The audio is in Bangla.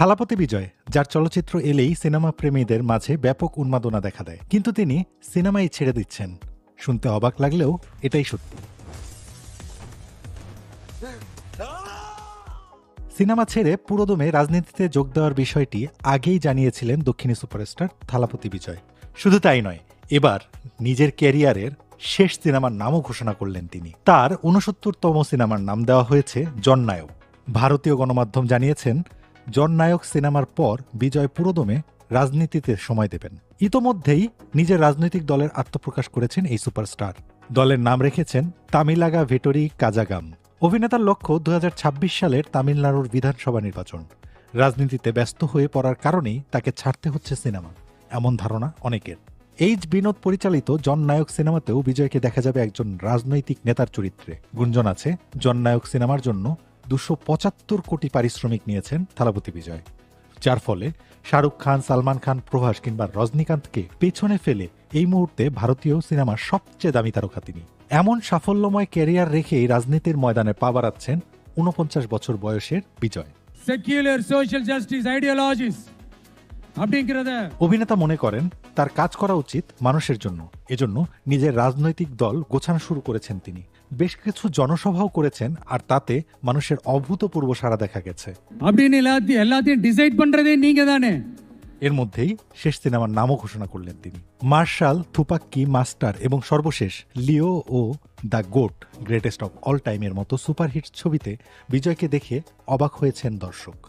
থালাপতি বিজয়, যার চলচ্চিত্র এলেই সিনেমা প্রেমীদের মাঝে ব্যাপক উন্মাদনা দেখা দেয়। কিন্তু তিনি সিনেমাই ছেড়ে দিচ্ছেন। শুনতে অবাক লাগলেও এটাই সত্যি। সিনেমা ছেড়ে পুরোদমে রাজনীতিতে যোগ দেওয়ার বিষয়টি আগেই জানিয়েছিলেন দক্ষিণী সুপারস্টার থালাপতি বিজয়। শুধু তাই নয়, এবার নিজের ক্যারিয়ারের শেষ সিনেমার নামও ঘোষণা করলেন তিনি। তার উনসত্তরতম সিনেমার নাম দেওয়া হয়েছে জননায়ক। ভারতীয় গণমাধ্যম জানিয়েছেন জননায়ক সিনেমার পর বিজয় পুরোদমে রাজনীতিতে সময় দেবেন। ইতোমধ্যেই নিজের রাজনৈতিক দলের আত্মপ্রকাশ করেছেন এই সুপারস্টার। দলের নাম রেখেছেন তামিলাগা ভেটরি কাজাগাম। অভিনেতার লক্ষ্য দু হাজার ছাব্বিশ সালের তামিলনাড়ুর বিধানসভা নির্বাচন। রাজনীতিতে ব্যস্ত হয়ে পড়ার কারণেই তাকে ছাড়তে হচ্ছে সিনেমা। এমন ধারণা অনেকের। এইচ বিনোদ পরিচালিত জননায়ক সিনেমাতেও বিজয়কে দেখা যাবে একজন রাজনৈতিক নেতার চরিত্রে। গুঞ্জন আছে জননায়ক সিনেমার জন্য দুশো পঁচাত্তর কোটি পারিশ্রমিক নিয়েছেন থালাপতি বিজয়। যার ফলে শাহরুখ খান সালমান খান প্রভাস কিংবা রজনীকান্তকে পেছনে ফেলে এই মুহূর্তে ভারতীয় সিনেমার সবচেয়ে দামি তারকা তিনি। এমন সাফল্যময় ক্যারিয়ার রেখেই রাজনীতির ময়দানে পা বাড়াচ্ছেন উনপঞ্চাশ বছর বয়সের Vijay. Secular social justice ideologies অভিনেতা মনে করেন তার কাজ করা উচিত মানুষের জন্য। এজন্য নিজের রাজনৈতিক দল গোছানো শুরু করেছেন তিনি। বেশ কিছু জনসভাও করেছেন আর তাতে মানুষের অভূতপূর্ব সারা দেখা গেছে। এর মধ্যেই শেষ সিনেমার নামও ঘোষণা করলেন তিনি। মার্শাল থুপাক্কি মাস্টার এবং সর্বশেষ Leo O the GOAT greatest of all টাইমের মতো সুপারহিট ছবিতে বিজয়কে দেখে অবাক হয়েছেন দর্শক।